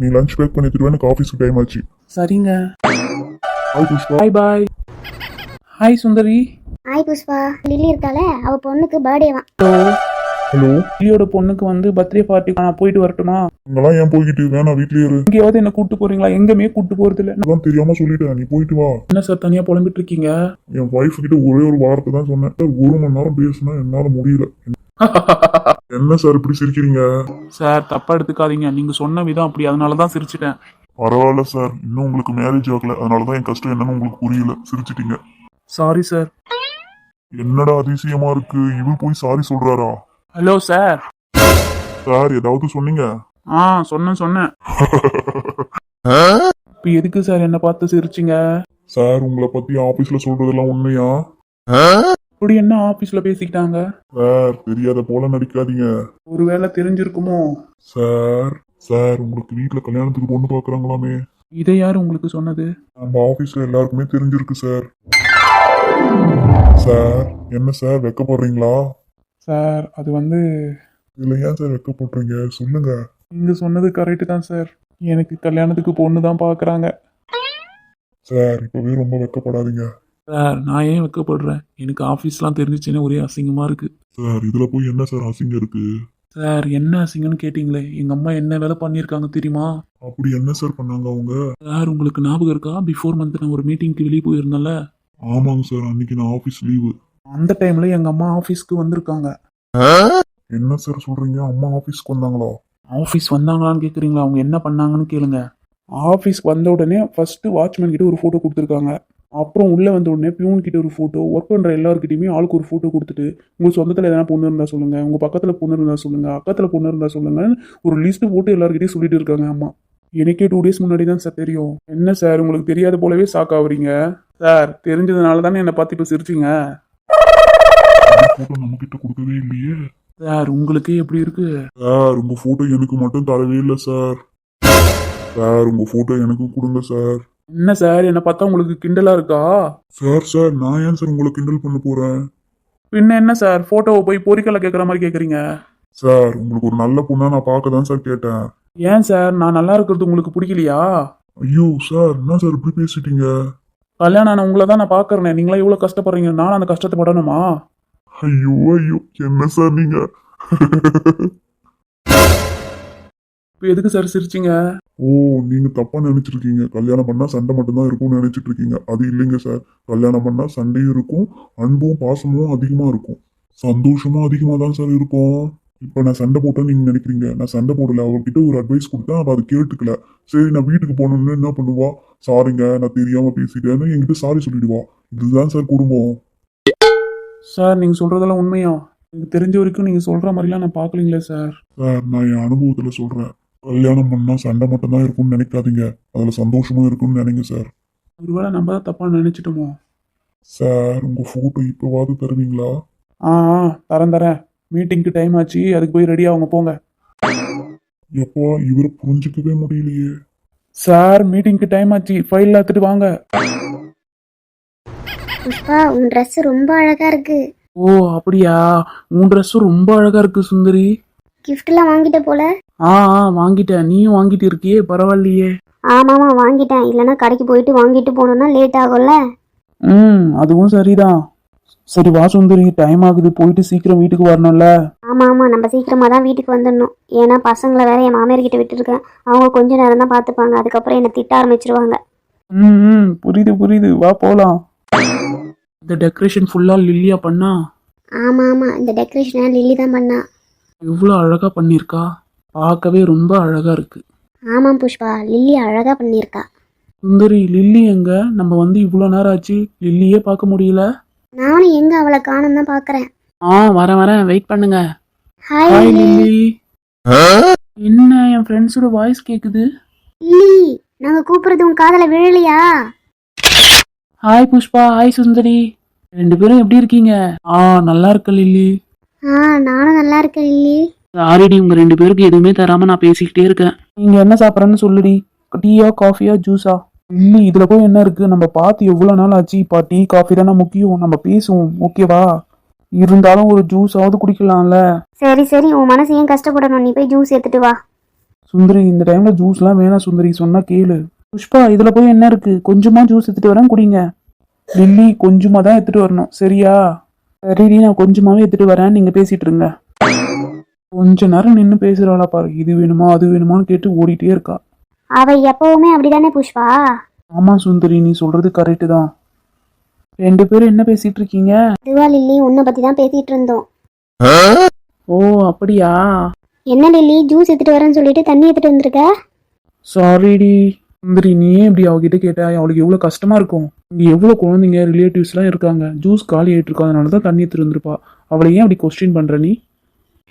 நீ lunch back பண்ணி வா, எனக்கு ஆஃபீஸ்க்கு டைம் ஆச்சு. சரிங்க. Hi Pushpa. Bye bye hi Sundari. Hi Pushpa. Lily இருக்காளே? அவ பொண்ணுக்கு பர்த்டேவா ஹலோ ஹலோ லிலியோட பொண்ணுக்கு வந்து பர்த்டே பார்ட்டிக்கு நான் போயிட்டு வரட்டுமா? இங்கெல்லாம் ஏன் போய்கிட்டு வேணாம் வீட்லயே இரு. எங்கேயாவது என்ன கூட்டு போறீங்களா? எங்கேயுமே கூட்டு போறது இல்ல அதான் தெரியாம சொல்லிட்டேன். நீ போயிட்டு வா. என்ன சார் தனியா புலம்பிட்டு இருக்கீங்க? என் ஒய்ஃப் கிட்ட ஒரே ஒரு வார்த்தை தான் சொன்னேன். சார், ஒரு மணி நேரம் பேசினா என்னால முடியல. என்ன சார் இப்படி சிரிக்கிறீங்க? சார் தப்பா எடுத்துக்காதீங்க. நீங்க சொன்ன விதம் அப்படி. அதனாலதான் சிரிச்சிட்டேன். பரவாயில்ல சார். இன்னும் உங்களுக்கு மேரேஜ் ஆகல. அதனாலதான் என் கஷ்டம் என்னன்னு உங்களுக்கு புரியல. சிரிச்சிட்டீங்க. சாரி சார் என்னடா அதிசயமா இருக்கு? இவர் போய் சாரி சொல்றாரா? ஹலோ சார் சார் ஏதாவது சொன்னீங்க? ஆ சொன்னேன் சொன்னேன். இப்போ எதுக்கு சார் என்ன பார்த்து சிரிச்சிங்க? சார் உங்களை பத்தி ஆபீஸ்ல சொல்றதெல்லாம் உண்மையா? இப்படி என்ன ஆபீஸ்ல பேசிக்கிட்டாங்க? சார் தெரியாத போல நடிக்காதீங்க. ஒருவேளை தெரிஞ்சிருக்குமோ? சார் சார் உங்களுக்கு வீட்ல கல்யாணத்துக்கு பொண்ணு பாக்குறாங்களாமே. இதை யார் உங்களுக்கு சொன்னது? நம்ம ஆபீஸ்ல எல்லாருக்குமே தெரிஞ்சிருக்கு சார். சார் என்ன சார் வெக்கப்படுறீங்களா? சார் அது வந்து இதுல ஏன் சார் வெக்கப்படுறீங்க? சொல்லுங்க. நீங்க சொன்னது கரெக்டு தான் சார். எனக்கு கல்யாணத்துக்கு பொண்ணு தான் பார்க்குறாங்க சார் இப்பவே ரொம்ப வெக்கப்படாதீங்க. சார் நான் ஏன் வைக்கப்படுறேன் எனக்கு ஆஃபீஸ்லாம் தெரிஞ்சிச்சுன்னா ஒரே அசிங்கமா இருக்கு. சார் இதுல போய் என்ன சார் அசிங்கம் இருக்கு? சார் என்ன அசிங்கம்னு கேட்டிங்களே? எங்க அம்மா என்ன வேலை பண்ணியிருக்காங்க தெரியுமா? அப்படி என்ன சார் பண்ணாங்க அவங்க? சார் உங்களுக்கு ஞாபகம் இருக்கா? பிஃபோர் மந்த் நான் ஒரு மீட்டிங்க்கு வெளியே போயிருந்தேன்ல. ஆமாங்க சார் அன்னைக்கு நான் ஆபீஸ் லீவு அந்த டைம்ல எங்க அம்மா ஆஃபீஸ்க்கு வந்திருக்காங்க. என்ன சார் சொல்றீங்க? அம்மா ஆபீஸ்க்கு வந்தாங்களா? ஆஃபீஸ் வந்தாங்களான்னு கேட்குறீங்களா அவங்க என்ன பண்ணாங்கன்னு கேளுங்க. ஆஃபீஸ் வந்த உடனே ஃபர்ஸ்ட் வாட்ச்மேன் கிட்ட ஒரு ஃபோட்டோ கொடுத்துருக்காங்க. அப்புறம் உள்ளே வந்த உடனே பியூன் கிட்ட ஒரு ஃபோட்டோ ஒர்க் பண்ணுற எல்லாருக்கிட்டையுமே ஆளுக்கு ஒரு ஃபோட்டோ கொடுத்துட்டு உங்கள் சொந்தத்தில் எதனா பொண்ணு இருந்தால் சொல்லுங்கள் உங்கள் பக்கத்தில் பொண்ணு இருந்தால் சொல்லுங்கள் அக்கத்தில் பொண்ணு இருந்தால் சொல்லுங்கன்னு ஒரு லிஸ்ட்டு போட்டு எல்லாருக்கிட்டையும் சொல்லிட்டு இருக்காங்க அம்மா. எனக்கே டூ டேஸ் முன்னாடி தான் சார் தெரியும். என்ன சார் உங்களுக்கு தெரியாத போலவே ஷாக் ஆகுறீங்க? சார் தெரிஞ்சதுனால தானே என்னை பார்த்து இப்போ சிரிச்சிங்க? போட்டோ நம்ம கிட்ட கொடுக்கவே இல்லையே. சார் உங்களுக்கே எப்படி இருக்கு? சார் உங்க போட்டோ எனக்கு மட்டும் தரவே இல்லை சார் சார் உங்க போட்டோ எனக்கு கொடுங்க சார் என்ன சார்? என்னை பார்த்தா உங்களுக்கு கிண்டலா இருக்கா? சார் சார் நான் ஏன் சார் உங்களை கிண்டல் பண்ண போறேன்? பின்ன என்ன சார்? ஃபோட்டோவை போய் பொறிக்கலை கேட்குற மாதிரி கேட்குறீங்க? சார் உங்களுக்கு ஒரு நல்ல பொண்ணா நான் பார்க்க தான் சார் கேட்டேன். ஏன் சார்? நான் நல்லா இருக்கிறது உங்களுக்கு பிடிக்கலையா? ஐயோ சார் என்ன சார் இப்படி பேசிட்டீங்க? கல்யாணம் ஆன உங்களை தான் நான் பார்க்கறேனே. நீங்களா இவ்வளோ கஷ்டப்படுறீங்க. நான் அந்த கஷ்டத்தை படணுமா? ஐயோ ஐயோ என்ன சார் நீங்க? இப்போ எதுக்கு சார் சிரிச்சிங்க? ஓ நீங்க தப்பா நினைச்சிருக்கீங்க. கல்யாணம் பண்ணா சண்டை மட்டும்தான் இருக்கும்னு நினைச்சிட்டு இருக்கீங்க அது இல்லைங்க சார். கல்யாணம் பண்ணா சண்டையும் இருக்கும் அன்பும் பாசமும் அதிகமா இருக்கும். சந்தோஷமும் அதிகமா தான் சார் இருக்கும். இப்போ நான் சண்டை போட்டேன்னு நீங்க நினைக்கிறீங்க. நான் சண்டை போடல. அவர்கிட்ட ஒரு அட்வைஸ் கொடுத்தேன். அவ அதை கேட்டுக்கல. சரி நான் வீட்டுக்கு போகணும்னு என்ன பண்ணுவா? சாரிங்க நான் தெரியாம பேசிட்டேன்னு என்கிட்ட சாரி சொல்லிடுவா. இதுதான் சார் குடும்பம். சார் நீங்கள் சொல்கிறதெல்லாம் உண்மையா? எனக்கு தெரிஞ்ச வரைக்கும் நீங்கள் சொல்கிற மாதிரிலாம் நான் பார்க்கலீங்களே சார். சார் நான் என் அனுபவத்துல சொல்றேன். கல்யாணம் பண்ணா சண்டை மட்டும் தான் இருக்கும்னு நினைக்காதீங்க. அதுல சந்தோஷமும் இருக்கும்னு நினைங்க சார் ஒருவேளை நம்ம தான் தப்பாக நினச்சிட்டோமோ? சார் உங்க போட்டோ இப்போவாது தருவீங்களா? ஆ ஆ தரேன் தரேன். மீட்டிங்க்கு டைம் ஆச்சு. அதுக்கு போய் ரெடி ஆகுங்க போங்க. எப்போ இவரை புரிஞ்சுக்கவே முடியலையே. சார் மீட்டிங்க்கு டைம் ஆச்சு. ஃபைல் எடுத்துட்டு வாங்க. புஷ்பா உன் Dress ரொம்ப அழகா இருக்கு. ஓ அப்படியா? உன் ட்ரெஸ்ஸும் ரொம்ப அழகா இருக்கு சுந்தரி. கிஃப்ட்லாம் வாங்கிட்ட போல? ஆ ஆ வாங்கிட்டேன். நீயும் வாங்கிட்டு இருக்கியே? பரவாயில்லையே. ஆமாமா வாங்கிட்டேன். இல்லைன்னா கடைக்கு போயிட்டு வாங்கிட்டு போனோம்னா லேட் ஆகும்ல? ம் அதுவும் சரிதான். சரி வா சுந்தரி. டைம் ஆகுது. போயிட்டு சீக்கிரம் வீட்டுக்கு வரணும்ல? ஆமா ஆமா நம்ம சீக்கிரமா தான் வீட்டுக்கு வந்துடணும். ஏன்னா பசங்களை வேற என் மாமியார் கிட்ட விட்டுருக்கேன். அவங்க கொஞ்ச நேரம் தான் பார்த்துப்பாங்க. அதுக்கப்புறம் என்னை திட்ட ஆரம்பிச்சிருவாங்க. ம் ம் புரியுது புரியுது. வா போலாம். இந்த டெக்கரேஷன் ஃபுல்லா லில்லியா பண்ணா? ஆமா ஆமா இந்த டெக்கரேஷனை லில்லி தான் பண்ணா. எவ்வளோ அழகா பண்ணியிருக்கா? பார்க்கவே ரொம்ப அழகா இருக்கு. ஆமாம் புஷ்பா லில்லி அழகா பண்ணியிருக்கா. சுந்தரி லில்லி எங்க? நம்ம வந்து இவ்வளோ நேரம் ஆச்சு லில்லியே பார்க்க முடியல. நானும் எங்க அவளை காணும் தான் பாக்குறேன் ஆ வரேன் வரேன் வெயிட் பண்ணுங்க. Hi hi Lily. லில்லி. என்ன என் ஃப்ரெண்ட்ஸோட வாய்ஸ் கேக்குது? லில்லி நாங்க கூப்பிடுறது உன் காதல விழலையா? ஹாய் புஷ்பா. ஹாய் சுந்தரி. ரெண்டு பேரும் எப்படி இருக்கீங்க? ஆ நல்லா இருக்க லில்லி. ஆ நானும் நல்லா இருக்கேன் லில்லி. சாரிடி உங்க ரெண்டு பேருக்கு எதுவுமே தராம நான் பேசிக்கிட்டே இருக்கேன். நீங்க என்ன சாப்பிட்றேன்னு சொல்லுடி. டீயா காஃபியா ஜூஸா இல்லை இதுல போய் என்ன இருக்கு? நம்ம பார்த்து எவ்வளவு நாள் ஆச்சு? இப்போ டீ காஃபி தானே முக்கியம். நம்ம பேசுவோம் ஓகேவா இருந்தாலும் ஒரு ஜூஸாவது குடிக்கலாம்ல. சரி சரி. உன் மனசு ஏன் கஷ்டப்படணும்? நீ போய் ஜூஸ் எடுத்துட்டு வா. சுந்தரி இந்த டைம்ல ஜூஸ்லாம் வேணாம் சுந்தரி. சொன்னா கேளு. புஷ்பா இதுல போய் என்ன இருக்கு? கொஞ்சமா ஜூஸ் எடுத்துட்டு வரேன் குடிங்க. லில்லி கொஞ்சமா தான் எடுத்துட்டு வரணும். சரியா? சரிடி நான் கொஞ்சமாவே எடுத்துட்டு வரேன். நீங்க பேசிட்டு இருங்க. கொஞ்ச நேரம் நின்று பேசுறாளா பாரு. இது வேணுமா அது வேணுமான்னு கேட்டு ஓடிட்டே இருக்கா. அவ எப்பவுமே அப்படிதானே புஷ்பா? ஆமா சுந்தரி நீ சொல்றது கரெக்டு தான். ரெண்டு பேரும் என்ன பேசிட்டு இருக்கீங்க? இதுவா லில்லி உன்னை பத்தி தான் பேசிட்டு இருந்தோம். ஓ அப்படியா? என்ன லில்லி ஜூஸ் எடுத்துட்டு வரேன்னு சொல்லிட்டு தண்ணி எடுத்துட்டு வந்திருக்க? சாரிடி சுந்தரி நீ ஏன் இப்படி அவகிட்ட கேட்ட? அவளுக்கு எவ்வளோ கஷ்டமா இருக்கும். இங்க எவ்வளோ குழந்தைங்க ரிலேட்டிவ்ஸ்லாம் இருக்காங்க. ஜூஸ் காலி ஆயிட்டு இருக்கா அதனால தான் தண்ணி எடுத்துட்டு வந்திருப்பா. அவளை ஏன் அப்படி கொஸ்டின் பண்ற நீ?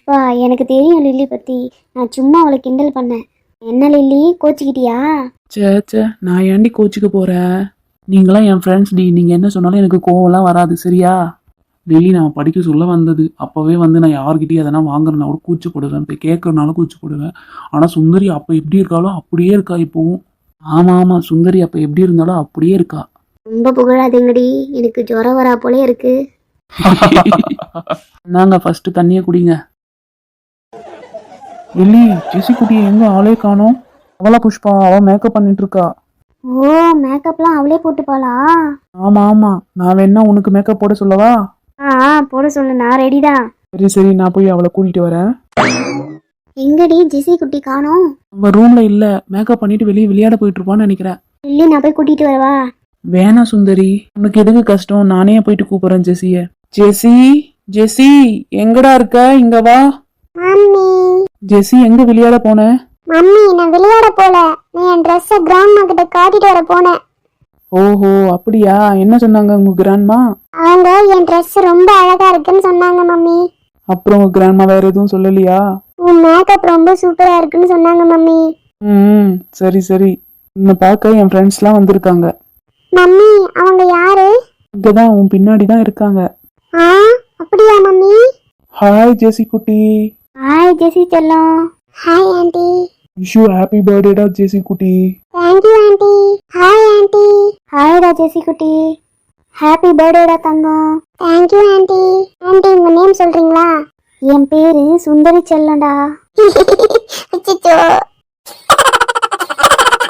பா எனக்கு தெரியும் லில்லி பத்தி. நான் சும்மா அவளை கிண்டல் பண்ணேன். என்ன லில்லி கோச்சிக்கிட்டியா? சே சே நான் ஏன்டி கோச்சிக்க போறேன் நீங்களாம் என் ஃப்ரெண்ட்ஸ் டி. நீங்க என்ன சொன்னாலும் எனக்கு கோவம்லாம் வராது சரியா? டெய்லி நான் படிக்க சொல்ல வந்தது. அப்போவே வந்து நான் யார்கிட்டயும் எதனா வாங்குறேன்னா கூட கூச்சப்படுவேன். இப்போ கேட்கறனாலும் கூச்சப்படுவேன். ஆனால் சுந்தரி அப்போ எப்படி இருக்காளோ அப்படியே இருக்கா இப்போவும். ஆமாம் ஆமாம் சுந்தரி அப்போ எப்படி இருந்தாலும் அப்படியே இருக்கா. ரொம்ப புகழாதீங்கடி. எனக்கு ஜுரம் வரா போலே இருக்கு. நாங்க ஃபர்ஸ்ட் தண்ணியை குடிங்க. இல்லி ஜெசி குட்டியை எங்க ஆளே காணோம்? அவளா புஷ்பா அவ மேக்கப் பண்ணிட்டு இருக்கா ஓ மேக்கப்லாம் அவளே போட்டுப்பாளா? ஆமா ஆமா. நான் வேணா உனக்கு மேக்கப் போட சொல்லவா? ஆ ஆ, போட சொல்லு. நான் ரெடி தான். சரி சரி. நான் போய் அவளை கூட்டிட்டு வரேன். எங்கடி ஜெசி குட்டி காணோம்? அவ ரூம்ல இல்ல. மேக்கப் பண்ணிட்டு வெளியே விளையாட போயிட்டு இருப்பான்னு நினைக்கிறேன். லில்லி நான் போய் கூட்டிட்டு வரவா? வேணாம் சுந்தரி. உனக்கு எதுக்கு கஷ்டம்? நானே போயிட்டு கூப்பிடுறேன் ஜெசிய. ஜெசி ஜெசி எங்கடா இருக்க? இங்க வா. மம்மி. ஜெசி எங்க விளையாட போன? மம்மி நான் விளையாட போல. நான் என் ட்ரெஸ்ஸை கிராண்ட்மா கிட்ட காட்டிட்டு வர போனேன் ஓஹோ அப்படியா? என்ன சொன்னாங்க உங்க கிராண்ட்மா அவங்க என் ட்ரெஸ் ரொம்ப அழகா இருக்குன்னு சொன்னாங்க மம்மி. அப்புறம் உங்க கிராண்ட்மா வேற எதுவும் சொல்லலையா? உன் மேக்கப் ரொம்ப சூப்பரா இருக்குன்னு சொன்னாங்க மம்மி. ம் சரி சரி. உன்னை பார்க்க என் ஃப்ரெண்ட்ஸ்லாம் வந்திருக்காங்க. மம்மி அவங்க யாரு? இங்கே தான் உன் பின்னாடி தான் இருக்காங்க. ஆ அப்படியா மம்மி? ஹாய் ஜெசி குட்டி. ஹாய் ஜெசி செல்லம் hi aunty wish you happy பர்த்டேடா Jessie குட்டி thank you aunty hi aunty ஹாய்டா Jessie குட்டி ஹாப்பி பர்த்டேடா தங்கம். தேங்க்யூ ஆண்டி ஆண்டி உங்க நேம் சொல்றீங்களா? என் பேரு சுந்தரி செல்லம்டா. அச்சச்சோ.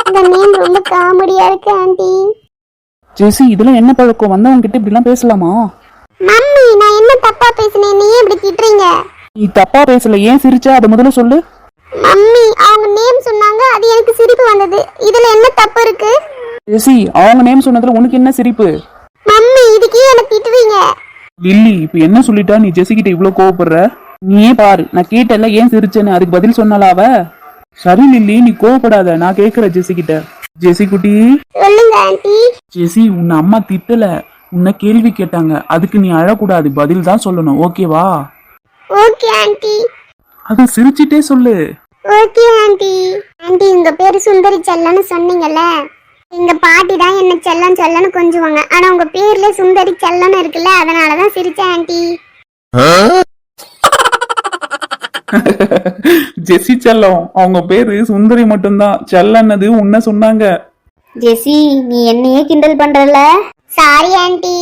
இந்த நேம் ரொம்ப காமெடியா இருக்கு ஆண்டி ஜெசி இதெல்லாம் என்ன பழக்கம்? வந்தவங்க கிட்ட இப்படிலாம் பேசலாமா? மம்மி நான் என்ன தப்பா பேசினேன்? நீ ஏன் இப்படி திட்டுறீங்க? நீ தப்பா பேசல. ஏன் சிரிச்ச? அதை முதல்ல சொல்லு. மம்மி அவங்க நேம் சொன்னாங்க. அது எனக்கு சிரிப்பு வந்தது. இதுல என்ன தப்பு இருக்கு? ஜெசி அவங்க நேம் சொன்னதுல உனக்கு என்ன சிரிப்பு? மம்மி இதுக்கே என்ன திட்டுவீங்க? லில்லி இப்போ என்ன சொல்லிட்டா? நீ ஜெசி கிட்ட இவ்வளோ கோவப்படுற? நீயே பாரு. நான் கேட்டல ஏன் சிரிச்சேன்னு? அதுக்கு பதில் சொன்னாலா அவ? சரி லில்லி நீ கோவப்படாத. நான் கேட்கற ஜெசி கிட்ட ஜெசி குட்டி. சொல்லுங்க ஆண்டி. ஜெசி உன்னை அம்மா திட்டல. உன்னை கேள்வி கேட்டாங்க. அதுக்கு நீ அழக்கூடாது. பதில் தான் சொல்லணும். ஓகேவா? Okay aunty. அது சிரிச்சிட்டே சொல்லு. Okay aunty. ஆண்டி உங்க பேரு சுந்தரி செல்லன்னு சொன்னீங்கல்ல? எங்க பாட்டி தான் என்ன செல்லம் செல்லன்னு கொஞ்சுவாங்க. ஆனா உங்க பேர்ல சுந்தரி செல்லன்னு இருக்குல்ல அதனாலதான் சிரிச்சேன் ஆண்டி. ஜெசி செல்லம். அவங்க பேரு சுந்தரி மட்டும்தான். செல்லன்னது உன்ன சொன்னாங்க. ஜெசி நீ என்னையே கிண்டல் பண்றல சாரி ஆண்டி.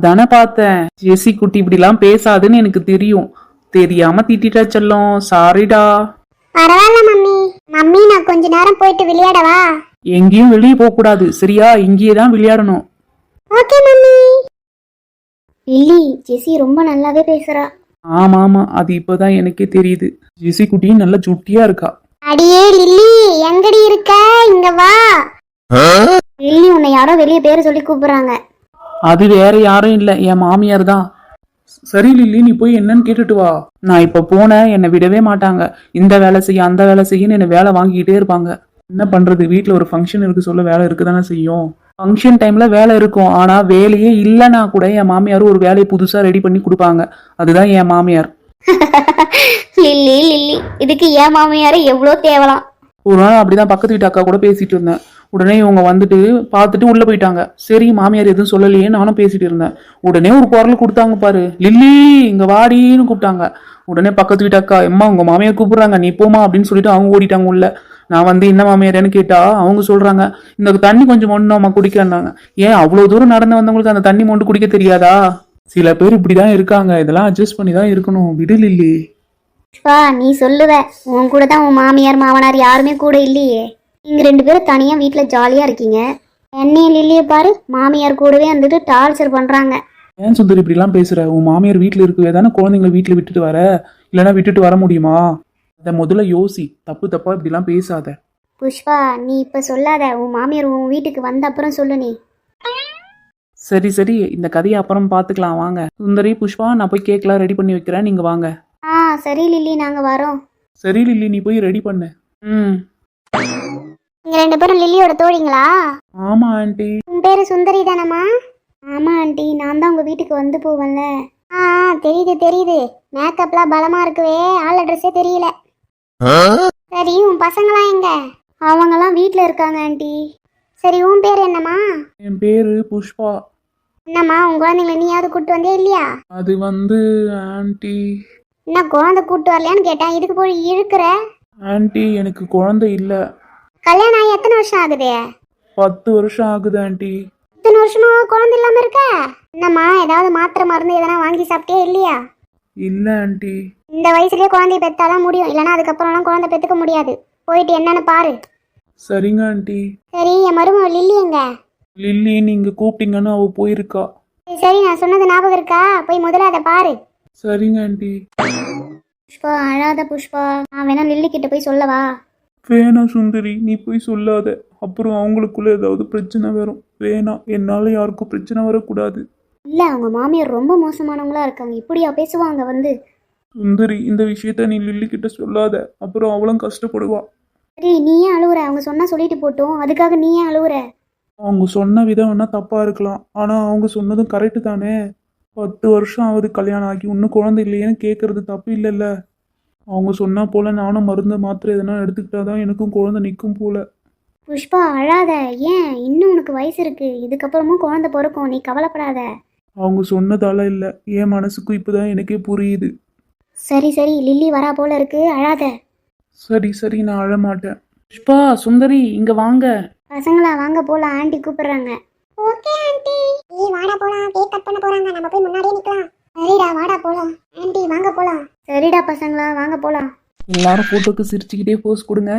தானே பார்த்தேன். ஜெசி குட்டி இப்படிலாம் பேசாதுன்னு எனக்கு தெரியும். தெரியாம திட்டிட்டா செல்லம். சாரிடா பரவாயில்ல மம்மி. மம்மி நான் கொஞ்ச நேரம் போயிட்டு விளையாடவா எங்கேயும் வெளியே போக கூடாது. சரியா? இங்கேயே தான் விளையாடணும். Okay mummy. லில்லி ஜெசி ரொம்ப நல்லாவே பேசுறா. ஆமா ஆமா. அது இப்பதான் எனக்கே தெரியுது. ஜெசி குட்டி நல்ல சுட்டியா இருக்கா? அடியே லில்லி. எங்கடி இருக்க? இங்க வா. லில்லி உன்னை யாரோ வெளியே பேரு சொல்லி கூப்பிடுறாங்க. அது வேற யாரும் இல்ல. என் மாமியார் தான். சரி லில்லி நீ போய் என்னன்னு கேட்டுட்டு வா. நான் இப்ப போனேன் என்னை விடவே மாட்டாங்க. இந்த வேலை செய்ய அந்த வேலை செய்யன்னு என்னை வேலை வாங்கிக்கிட்டே இருப்பாங்க. என்ன பண்றது? வீட்ல ஒரு ஃபங்க்ஷன் இருக்கு சொல்ல வேலை இருக்குதானே செய்யும்? ஃபங்க்ஷன் டைம்ல வேலை இருக்கும் ஆனா வேலையே இல்லைன்னா கூட என் மாமியார் ஒரு வேலையை புதுசா ரெடி பண்ணி கொடுப்பாங்க. அதுதான் என் மாமியார். லில்லி லில்லி இதுக்கு ஏன் மாமியார எவ்வளோ தேவலாம்? ஒரு நாள் அப்படிதான் பக்கத்து வீட்டு அக்கா கூட பேசிட்டு இருந்தேன். உடனே இவங்க வந்துட்டு பார்த்துட்டு உள்ளே போயிட்டாங்க. சரி மாமியார் எதுவும் சொல்லலையே நானும் பேசிட்டு இருந்தேன். உடனே ஒரு குரல் கொடுத்தாங்க பாரு. லில்லி இங்கே வாடின்னு கூப்பிட்டாங்க. உடனே பக்கத்து வீட்டு அக்கா எம்மா உங்கள் மாமியார் கூப்பிட்றாங்க நீ போமா அப்படின்னு சொல்லிட்டு அவங்க ஓடிட்டாங்க உள்ள. நான் வந்து என்ன மாமியாரேன்னு கேட்டா அவங்க சொல்றாங்க இந்த தண்ணி கொஞ்சம் மொண்டோமா குடிக்கன்னாங்க ஏன் அவ்வளோ தூரம் நடந்து வந்தவங்களுக்கு அந்த தண்ணி மொண்டு குடிக்க தெரியாதா? சில பேர் இப்படிதான் இருக்காங்க. இதெல்லாம் அட்ஜஸ்ட் பண்ணி தான் இருக்கணும். விடல் இல்லையே நீ சொல்லுவ. உன் கூட தான் உன் மாமியார் மாமனார் யாருமே கூட இல்லையே. நீங்க ரெண்டு பேரும் தனியா வீட்டில் ஜாலியா இருக்கீங்க. என்னையும் லில்லியை பாரு மாமியார் கூடவே வந்துட்டு டார்ச்சர் பண்றாங்க. ஏன் சுந்தரி இப்படிலாம் பேசுற? உன் மாமியார் வீட்டில் இருக்கவே தானே குழந்தைங்கள வீட்டில் விட்டுட்டு வர? இல்லைன்னா விட்டுட்டு வர முடியுமா? அதை முதல்ல யோசி. தப்பு தப்பா இப்படிலாம் பேசாத. புஷ்பா நீ இப்ப சொல்லாத. உன் மாமியார் உன் வீட்டுக்கு வந்த அப்புறம் சொல்லு நீ. சரி சரி. இந்த கதையை அப்புறம் பார்த்துக்கலாம். வாங்க. சுந்தரி புஷ்பா நான் போய் கேக்லாம் ரெடி பண்ணி வைக்கிறேன். நீங்கள் வாங்க. ஆ சரி லில்லி நாங்க வரோம். சரி லில்லி நீ போய் ரெடி பண்ணு. ம். நீங்க ரெண்டு பேரும் லில்லியோட தோழிங்களா? ஆமாம் ஆண்டி. உன் பேரு சுந்தரி தானம்மா? ஆமா ஆண்டி. நான் தான் உங்க வீட்டுக்கு வந்து போவேன்ல. ஆ ஆ, தெரியுது தெரியுது. மேக்கப்லாம் பலமா இருக்குவே. ஆள் அட்ரஸே தெரியல. சரி உன் பசங்களாம் எங்க? அவங்கெல்லாம் வீட்டில் இருக்காங்க ஆண்டி. சரி உன் பேர் என்னம்மா? என் பேரு புஷ்பா. என்னம்மா உன் குழந்தைங்கள நீயாவது கூட்டு வந்தே இல்லையா? அது வந்து ஆண்டி. என்ன குழந்தை கூட்டு வரலையான்னு கேட்டேன். இதுக்கு போய் இழுக்கிற? ஆண்டி எனக்கு குழந்தை இல்லை. கல்யாணம் ஆகி எத்தனை வருஷம் ஆகுது? பத்து வருஷம் ஆகுது ஆண்டி. இத்தனை வருஷமா குழந்தை இல்லாம இருக்க? என்னம்மா ஏதாவது மாத்திரை மருந்து எதனா வாங்கி சாப்பிட்டே இல்லையா? இல்லை ஆண்டி. இந்த வயசுலயே குழந்தைய பெத்தாதான் முடியும். இல்லைன்னா அதுக்கப்புறம்லாம் குழந்தை பெத்துக்க முடியாது. போயிட்டு என்னன்னு பாரு. சரிங்க ஆண்டி. சரி என் மருமக லில்லி எங்க? லில்லி நீங்கள் கூப்பிட்டீங்கன்னு அவள் போயிருக்கா. சரி, சரி நான் சொன்னது ஞாபகம் இருக்கா? போய் முதல்ல அதை பாரு. சரிங்க ஆண்டி. புஷ்பா அழாத புஷ்பா. நான் வேணா லில்லி கிட்ட போய் சொல்லவா? வேணாம் சுந்தரி நீ போய் சொல்லாத. அப்புறம் அவங்களுக்குள்ள ஏதாவது பிரச்சனை வரும். வேணாம் என்னால் யாருக்கும் பிரச்சனை வரக்கூடாது. இல்ல அவங்க மாமியார் ரொம்ப மோசமானவங்களா இருக்காங்க. இப்படியா பேசுவாங்க வந்து? சுந்தரி இந்த விஷயத்த நீ லில்லி கிட்ட சொல்லாத. அப்புறம் அவளும் கஷ்டப்படுவா. சரி நீ ஏன் அழுவுற? அவங்க சொன்னா சொல்லிட்டு போட்டோம். அதுக்காக நீ ஏன் அழுவுற? அவங்க சொன்ன விதம் வேணா தப்பா இருக்கலாம். ஆனா அவங்க சொன்னதும் கரெக்டு தானே? பத்து வருஷம் ஆகுது கல்யாணம் ஆகி. இன்னும் குழந்தை இல்லையேன்னு கேட்கறது தப்பு இல்லைல்ல? அவங்க சொன்னா போல நானும் மருந்து மாத்திரை எதனா எடுத்துக்கிட்டாதான் எனக்கும் குழந்தை நிற்கும் போல. புஷ்பா அழாத. ஏன்? இன்னும் உனக்கு வயசு இருக்கு. இதுக்கப்புறமும் குழந்தை பிறக்கும். நீ கவலைப்படாத. அவங்க சொன்னதால இல்லை. என் மனசுக்கும் இப்போதான் எனக்கே புரியுது. சரி சரி. லில்லி வரா போல இருக்கு. அழாத. சரி சரி. நான் அழமாட்டேன். புஷ்பா சுந்தரி இங்க வாங்க. பசங்களா வாங்க போலாம் ஆண்டி கூப்பிடுறாங்க. Okay aunty. நீ வாடா போலாம். கேக் கட் பண்ண போறாங்க. நம்ம போய் முன்னாடியே நிக்கலாம். சரிடா வாடா போலாம். ஆண்டி வாங்க போலாம். சரிடா பசங்களா வாங்க போலாம். எல்லாரும் போட்டோக்கு சிரிச்சுக்கிட்டே போஸ் கொடுங்க.